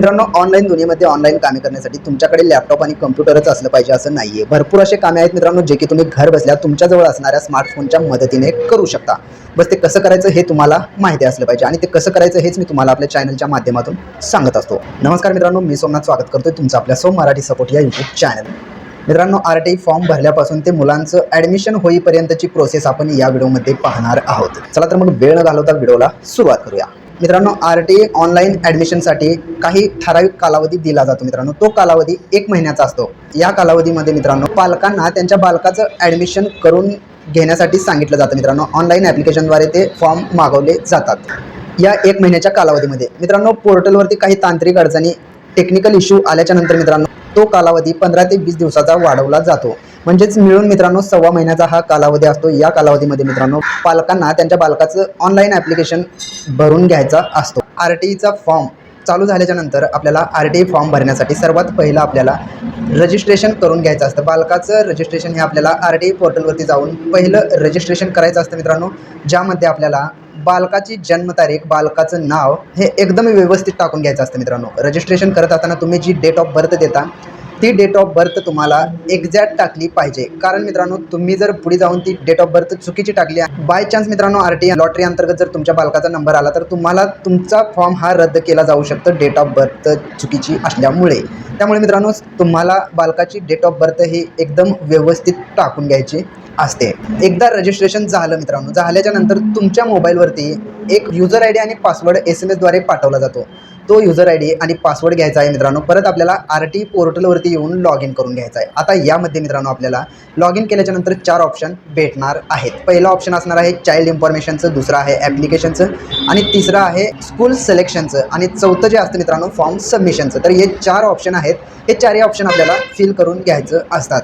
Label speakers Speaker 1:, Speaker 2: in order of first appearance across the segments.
Speaker 1: मित्रांनो ऑनलाईन दुनियेमध्ये ऑनलाईन कामे करण्यासाठी तुमच्याकडे लॅपटॉप आणि कम्प्युटरच असलं पाहिजे असं नाहीये. भरपूर असे कामे आहेत मित्रांनो जे की तुम्ही घर बसल्या तुमच्याजवळ असणाऱ्या स्मार्टफोनच्या मदतीने करू शकता. बस ते कसं करायचं हे तुम्हाला माहिती असलं पाहिजे आणि ते कसं करायचं हेच मी तुम्हाला आपल्या चॅनलच्या माध्यमातून सांगत असतो. नमस्कार मित्रांनो मी सोमनाथ स्वागत करतोय तुमचं आपल्या सो मराठी सपोर्ट या यूट्यूब चॅनल मित्रांनो आर टी फॉर्म भरल्यापासून ते मुलांचं ॲडमिशन होईपर्यंतची प्रोसेस आपण या व्हिडिओमध्ये पाहणार आहोत. चला तर मग वेळ घालवता व्हिडिओला सुरुवात करूया. मित्रांनो आर टी ऑनलाईन ॲडमिशनसाठी काही ठराविक कालावधी दिला जातो मित्रांनो. तो कालावधी एक महिन्याचा असतो. या कालावधीमध्ये मित्रांनो पालकांना त्यांच्या बालकाचं ॲडमिशन करून घेण्यासाठी सांगितलं जातं मित्रांनो. ऑनलाईन ॲप्लिकेशनद्वारे ते फॉर्म मागवले जातात. या एक महिन्याच्या कालावधीमध्ये. मित्रांनो पोर्टलवरती काही तांत्रिक अडचणी टेक्निकल इश्यू आल्याच्यानंतर मित्रांनो तो कालावधी पंधरा ते वीस दिवसाचा वाढवला जातो. म्हणजेच मिळून मित्रांनो सव्वा महिन्याचा हा कालावधी असतो. या कालावधीमध्ये मित्रांनो पालकांना त्यांच्या बालकाचं ऑनलाईन ॲप्लिकेशन भरून घ्यायचा असतो. आर टी ईचा फॉर्म चालू झाल्याच्यानंतर आपल्याला आर टी ई फॉर्म भरण्यासाठी सर्वात पहिलं आपल्याला रजिस्ट्रेशन करून घ्यायचं असतं. बालकाचं रजिस्ट्रेशन हे आपल्याला आर टी ई पोर्टलवरती जाऊन पहिलं रजिस्ट्रेशन करायचं असतं मित्रांनो ज्यामध्ये आपल्याला बालकाची जन्मतारीख बालकाचं नाव हे एकदम व्यवस्थित टाकून घ्यायचं असतं मित्रांनो. रजिस्ट्रेशन करत असताना तुम्ही जी डेट ऑफ बर्थ देता ती डेट ऑफ बर्थ तुम्हाला एक्झॅक्ट टाकली पाहिजे. कारण मित्रांनो तुम्ही जर पुढे जाऊन ती डेट ऑफ बर्थ चुकीची टाकली बाय चान्स मित्रांनो आर टी लॉटरी अंतर्गत जर तुमच्या बालकाचा नंबर आला तर तुम्हाला तुमचा फॉर्म हा रद्द केला जाऊ शकतो डेट ऑफ बर्थ चुकीची असल्यामुळे. त्यामुळे मित्रांनो तुम्हाला बालकाची डेट ऑफ बर्थ ही एकदम व्यवस्थित टाकून घ्यायची असते. एकदा रजिस्ट्रेशन झालं मित्रांनो झाल्याच्यानंतर तुमच्या मोबाईलवरती एक युजर आय डी आणि पासवर्ड एस एम एसद्वारे पाठवला जातो. तो युजर आय डी आणि पासवर्ड घ्यायचा आहे मित्रांनो. परत आपल्याला आर टी पोर्टलवरती येऊन लॉग इन करून घ्यायचा आहे. आता यामध्ये मित्रांनो आपल्याला लॉग इन केल्याच्यानंतर चार ऑप्शन भेटणार आहेत. पहिलं ऑप्शन असणार आहे चाइल्ड इन्फॉर्मेशनचं दुसरं आहे ॲप्लिकेशनचं आणि तिसरं आहे स्कूल सिलेक्शनचं आणि चौथं जे असतं मित्रांनो फॉर्म सबमिशनचं तर हे चार ऑप्शन आहेत. हे चारही ऑप्शन आपल्याला फिल करून घ्यायचं असतात.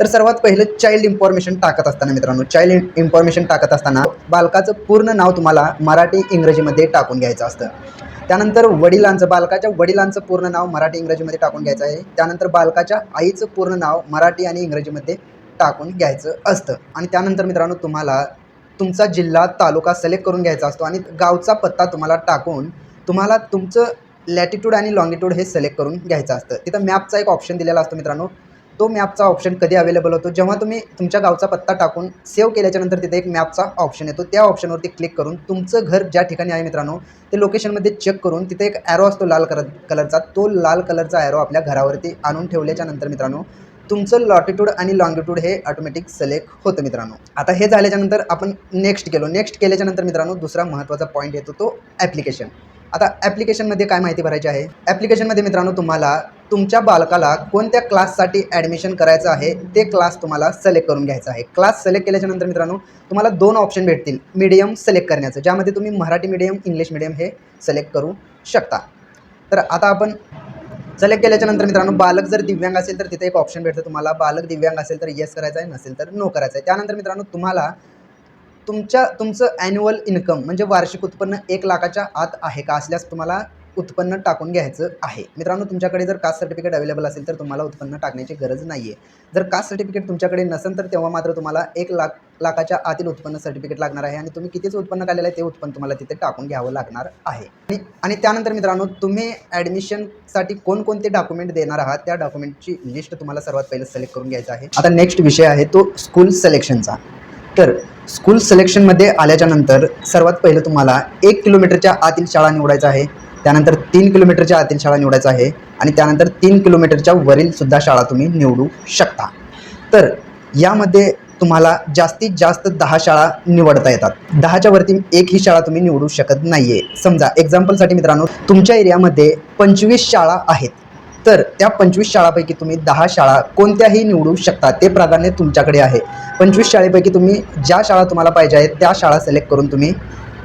Speaker 1: तर सर्वात पहिलं चाइल्ड इन्फॉर्मेशन टाकत असताना मित्रांनो चाइल्ड इन्फॉर्मेशन टाकत असताना बालकाचं पूर्ण नाव तुम्हाला मराठी इंग्रजीमध्ये टाकून घ्यायचं असतं. त्यानंतर वडिलांचं बालकाच्या वडिलांचं पूर्ण नाव मराठी इंग्रजीमध्ये टाकून घ्यायचं आहे. त्यानंतर बालकाच्या आईचं पूर्ण नाव मराठी आणि इंग्रजीमध्ये टाकून घ्यायचं असतं. आणि त्यानंतर मित्रांनो तुम्हाला तुमचा जिल्हा तालुका सिलेक्ट करून घ्यायचा असतो आणि गावचा पत्ता तुम्हाला टाकून तुम्हाला तुमचं लॅटिट्यूड आणि लॉंगिट्यूड हे सिलेक्ट करून घ्यायचं असतं. तिथं मॅपचा एक ऑप्शन दिलेला असतो मित्रांनो. तो मॅपचा ऑप्शन कधी अवेलेबल होतो? जेव्हा तुम्ही तुमच्या गावचा पत्ता टाकून सेव्ह केल्याच्यानंतर तिथे एक मॅपचा ऑप्शन येतो. त्या ऑप्शनवरती क्लिक करून तुमचं घर ज्या ठिकाणी आहे मित्रांनो ते लोकेशनमध्ये चेक करून तिथे एक ॲरो असतो लाल कलर कलरचा तो लाल कलरचा ॲरो आपल्या घरावरती आणून ठेवल्याच्यानंतर मित्रांनो तुमचं लॉटिट्यूड आणि लॉंगिट्यूड हे ऑटोमॅटिक सिलेक्ट होतं मित्रांनो. आता हे झाल्याच्यानंतर आपण नेक्स्ट केलो नेक्स्ट केल्याच्यानंतर मित्रांनो दुसरा महत्त्वाचा पॉईंट येतो तो ॲप्लिकेशन आता ॲप्लिकेशनमध्ये काय माहिती भरायची आहे? ॲप्लिकेशनमध्ये मित्रांनो तुम्हाला तुमच्या बालकाला कोणत्या क्लाससाठी ॲडमिशन करायचं आहे ते क्लास तुम्हाला सिलेक्ट करून घ्यायचं आहे. क्लास सिलेक्ट केल्याच्यानंतर मित्रांनो तुम्हाला दोन ऑप्शन भेटतील. मीडियम सिलेक्ट करण्याचं ज्यामध्ये तुम्ही मराठी मीडियम इंग्लिश मीडियम हे सिलेक्ट करू शकता. तर आता आपण सिलेक्ट केल्याच्यानंतर मित्रांनो बालक जर दिव्यांग असेल तर तिथे एक ऑप्शन भेटतं तुम्हाला. बालक दिव्यांग असेल तर येस करायचं आहे नसेल तर नो करायचं आहे. त्यानंतर मित्रांनो तुम्हाला तुमच्या तुमचं ॲन्युअल इन्कम म्हणजे वार्षिक उत्पन्न एक लाखाच्या आत आहे का? असल्यास तुम्हाला उत्पन्न टाकून घ्यायचं आहे. मित्रांनो तुमच्याकडे जर कास्ट सर्टिफिकेट अवेलेबल असेल तर तुम्हाला उत्पन्न टाकण्याची गरज नाही आहे जर कास्ट सर्टिफिकेट तुमच्याकडे नसेल तर तेव्हा मात्र तुम्हाला एक लाख लाखाच्या आतील उत्पन्न सर्टिफिकेट लागणार आहे आणि तुम्ही कितीच उत्पन्न काढलेलं आहे ते उत्पन्न तुम्हाला तिथे टाकून घ्यावं लागणार आहे. आणि आणि त्यानंतर मित्रांनो तुम्ही ॲडमिशनसाठी कोणकोणते डॉक्युमेंट देणार आहात? त्या डॉक्युमेंटची लिस्ट तुम्हाला सर्वात पहिलं सिलेक्ट करून घ्यायचं आहे. आता नेक्स्ट विषय आहे तो स्कूल सिलेक्शनचा तर स्कूल सिलेक्शनमध्ये आल्याच्यानंतर सर्वात पहिलं तुम्हाला एक किलोमीटरच्या आतील शाळा निवडायचा आहे. त्यानंतर तीन किलोमीटरच्या आतील शाळा निवडायचं आहे आणि त्यानंतर तीन किलोमीटरच्या वरील सुद्धा शाळा तुम्ही निवडू शकता. तर यामध्ये तुम्हाला जास्तीत जास्त दहा शाळा निवडता येतात. दहाच्या वरती एक ही शाळा तुम्ही निवडू शकत नाही आहे समजा एक्झाम्पलसाठी मित्रांनो तुमच्या एरियामध्ये पंचवीस शाळा आहेत. तर त्या पंचवीस शाळापैकी तुम्ही दहा शाळा कोणत्याही निवडू शकता ते प्राधान्य तुमच्याकडे आहे. पंचवीस शाळेपैकी तुम्ही ज्या शाळा तुम्हाला पाहिजे आहेत त्या शाळा सिलेक्ट करून तुम्ही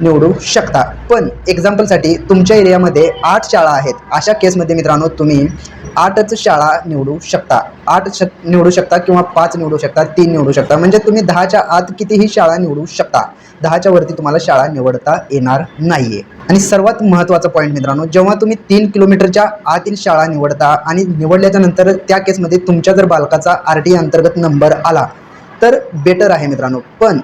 Speaker 1: निवडू शकता. पण एक्झाम्पलसाठी तुमच्या एरियामध्ये आठ शाळा आहेत. अशा केसमध्ये मित्रांनो तुम्ही आठच शाळा निवडू शकता. आठ श निवडू शकता किंवा पाच निवडू शकता तीन निवडू शकता. म्हणजे तुम्ही दहाच्या आत कितीही शाळा निवडू शकता दहाच्या वरती तुम्हाला शाळा निवडता येणार नाही आहे आणि सर्वात महत्त्वाचा पॉईंट मित्रांनो जेव्हा तुम्ही तीन किलोमीटरच्या आतील शाळा निवडता आणि निवडल्याच्या नंतर त्या केसमध्ये तुमच्या जर बालकाचा आर टी अंतर्गत नंबर आला तर बेटर आहे मित्रांनो. पण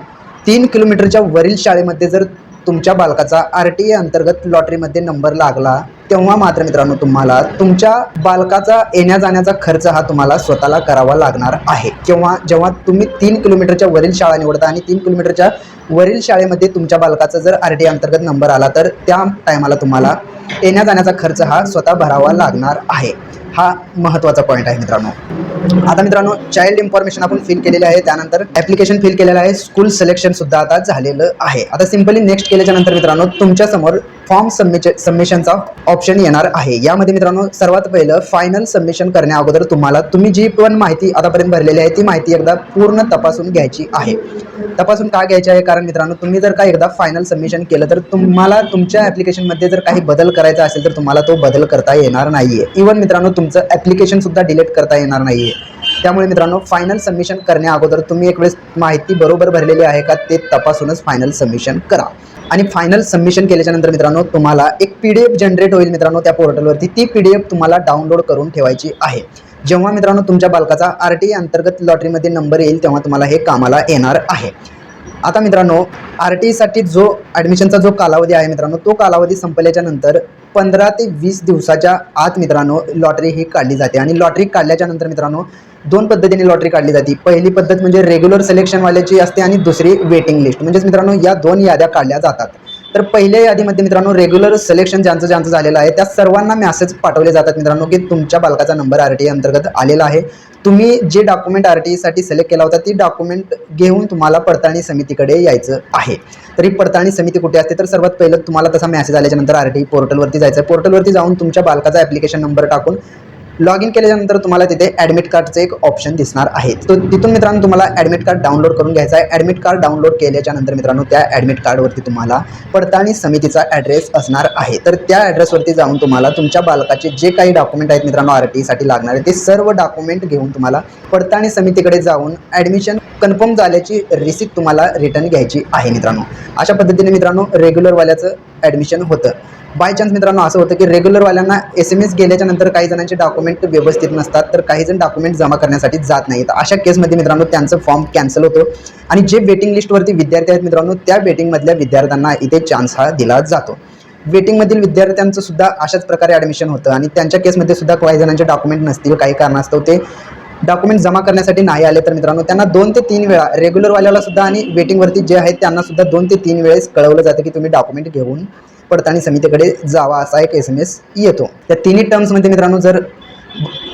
Speaker 1: तीन किलोमीटरच्या वरील शाळेमध्ये जर तुमच्या बालकाचा आर टी ए अंतर्गत लॉटरीमध्ये नंबर लागला तेव्हा मात्र मित्रांनो तुम्हाला तुमच्या बालकाचा येण्या जाण्याचा खर्च हा तुम्हाला स्वतःला करावा लागणार आहे. किंवा जेव्हा तुम्ही तीन किलोमीटरच्या वरील शाळा निवडता आणि तीन किलोमीटरच्या वरील शाळेमध्ये तुमच्या बालकाचा जर आर टी अंतर्गत नंबर आला तर त्या टायमाला तुम्हाला येण्या जाण्याचा खर्च हा स्वतः भरावा लागणार आहे. हा महत्त्वाचा पॉईंट आहे मित्रांनो. आता मित्रांनो चाइल्ड इन्फॉर्मेशन आपण फिल केलेले आहे. त्यानंतर ॲप्लिकेशन फिल केलेलं आहे. स्कूल सिलेक्शन सुद्धा आता झालेलं आहे. आता सिम्पली नेक्स्ट केल्याच्यानंतर मित्रांनो तुमच्यासमोर फॉर्म सबमिश सबमिशनचा ऑप्शन येणार आहे. यामध्ये मित्रांनो सर्वात पहिलं फायनल सबमिशन करण्या अगोदर तुम्हाला तुम्ही जी पण माहिती आतापर्यंत भरलेली आहे ती माहिती एकदा पूर्ण तपासून घ्यायची आहे. तपासून का घ्यायची आहे? कारण मित्रांनो तुम्ही जर का एकदा फायनल सबमिशन केलं तर तुम्हाला तुमच्या ॲप्लिकेशनमध्ये जर काही बदल करायचा असेल तर तुम्हाला तो बदल करता येणार नाही आहे इवन मित्रांनो तुमचं ॲप्लिकेशनसुद्धा डिलीट करता येणार नाही आहे त्यामुळे मित्रांनो फायनल सबमिशन करण्या अगोदर तुम्ही एक वेळेस माहिती बरोबर भरलेली आहे का ते तपासूनच फायनल सबमिशन करा. आणि फायनल सबमिशन केल्याच्यानंतर मित्रांनो तुम्हाला एक पी डी एफ जनरेट होईल मित्रांनो त्या पोर्टलवरती ती पी डी एफ तुम्हाला डाउनलोड करून ठेवायची आहे. जेव्हा मित्रांनो तुमच्या बालकाचा आर टी अंतर्गत लॉटरीमध्ये नंबर येईल तेव्हा तुम्हाला हे कामाला येणार आहे. आता मित्रांनो आर टी ईसाठी जो ॲडमिशनचा जो कालावधी आहे मित्रांनो तो कालावधी संपल्याच्या नंतर पंधरा ते वीस दिवसाच्या आत मित्रांनो लॉटरी ही काढली जाते. आणि लॉटरी काढल्याच्या नंतर मित्रांनो दोन पद्धतीने लॉटरी काढली जाते. पहिली पद्धत म्हणजे रेग्युलर सिलेक्शनवाल्याची असते आणि दुसरी वेटिंग लिस्ट म्हणजेच मित्रांनो या दोन याद्या काढल्या जातात. तर पहिल्या यादीमध्ये मित्रांनो रेग्युलर सिलेक्शन ज्यांचं ज्यांचं झालेलं आहे त्या सर्वांना मेसेज पाठवले जातात मित्रांनो की तुमच्या बालकाचा नंबर आर टी अंतर्गत आलेला आहे. तुम्ही जे डॉक्युमेंट आर टी साठी सिलेक्ट केला होता ती डॉक्युमेंट घेऊन तुम्हाला पडताळणी समितीकडे यायचं आहे. तरी पडताळणी समिती कुठे असते? तर सर्वात पहिलं तुम्हाला तसा मेसेज आल्याच्यानंतर आर टी पोर्टलवरती जायचं पोर्टलवरती जाऊन तुमच्या बालकाचा ॲप्लिकेशन नंबर टाकून लॉग इन केल्यानंतर तुम्हाला तिथे ॲडमिट कार्डचं एक ऑप्शन दिसणार आहे. तो तिथून मित्रांनो तुम्हाला ॲडमिट कार्ड डाउनलोड करून घ्यायचा आहे. ॲडमिट कार्ड डाउनलोड केल्याच्यानंतर मित्रांनो त्या ॲडमिट कार्डवरती तुम्हाला पडताळणी समितीचा ॲड्रेस असणार आहे. तर त्या ॲड्रेसवरती जाऊन तुम्हाला तुमच्या बालकाचे जे काही डॉक्युमेंट आहेत मित्रांनो आर टीसाठी लागणारे ते सर्व डॉक्युमेंट घेऊन तुम्हाला पडताळणी समितीकडे जाऊन ॲडमिशन कन्फर्म झाल्याची रिसिप्ट तुम्हाला रिटर्न घ्यायची आहे मित्रांनो. अशा पद्धतीने मित्रांनो रेग्युलरवाल्याचं ॲडमिशन होतं. बाय चान्स मित्रांनो असं होतं की रेग्युलरवाल्यांना एस एम एस गेल्याच्यानंतर काही जणांचे डॉक्युमेंट व्यवस्थित नसतात तर काही जण डॉक्युमेंट जमा करण्यासाठी जात नाहीत. अशा केसमध्ये मित्रांनो त्यांचं फॉर्म कॅन्सल होतो. आणि जे वेटिंग लिस्टवरती विद्यार्थी आहेत मित्रांनो त्या वेटिंगमधल्या विद्यार्थ्यांना इथे चान्स हा दिला जातो. वेटिंगमधील विद्यार्थ्यांचं सुद्धा अशाच प्रकारे ॲडमिशन होतं. आणि त्यांच्या केसमध्ये सुद्धा काही जणांचे डॉक्युमेंट नसतील काही कारणास्तव ते डॉक्युमेंट जमा करण्यासाठी नाही आले तर मित्रांनो त्यांना दोन ते तीन वेळा रेग्युलरवाल्याला सुद्धा आणि वेटिंगवरती जे आहेत त्यांना सुद्धा दोन ते तीन वेळेस कळवलं जातं की तुम्ही डॉक्युमेंट घेऊन पडताळणी समितीकडे जावा असा एक एस एम एस येतो. त्या तिन्ही टर्म्समध्ये मित्रांनो जर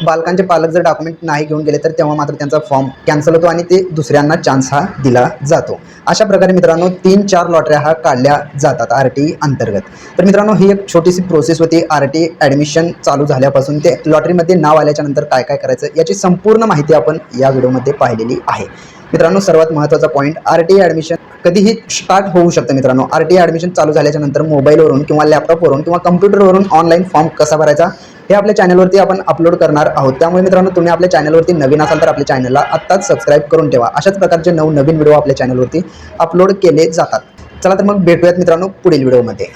Speaker 1: बालकांचे पालक जर डॉक्युमेंट नाही घेऊन गेले तर तेव्हा मात्र त्यांचा फॉर्म कॅन्सल होतो आणि ते दुसऱ्यांना चान्स हा दिला जातो. अशा प्रकारे मित्रांनो तीन चार लॉटऱ्या हा काढल्या जातात आर टी अंतर्गत. तर मित्रांनो ही एक छोटीशी प्रोसेस होती. आर टी ॲडमिशन चालू झाल्यापासून ते लॉटरीमध्ये नाव आल्याच्यानंतर काय काय करायचं याची संपूर्ण माहिती आपण या व्हिडिओमध्ये पाहिलेली आहे. मित्रांनो सर्वात महत्त्वाचा पॉईंट आर टी ॲडमिशन कधीही स्टार्ट होऊ शकतं मित्रांनो. आर टी ॲडमिशन चालू झाल्याच्यानंतर मोबाईलवरून किंवा लॅपटॉपवरून किंवा कम्प्युटरवरून ऑनलाईन फॉर्म कसा भरायचा हे आपल्या चॅनलवरती आपण अपलोड करणार आहोत. त्यामुळे मित्रांनो तुम्ही आपल्या चॅनलवरती नवीन असाल तर आपल्या चॅनलला आत्ताच सबस्क्राईब करून ठेवा. अशाच प्रकारचे नऊ नवीन व्हिडिओ आपल्या चॅनलवरती अपलोड केले जातात. चला तर मग भेटूयात मित्रांनो पुढील व्हिडिओमध्ये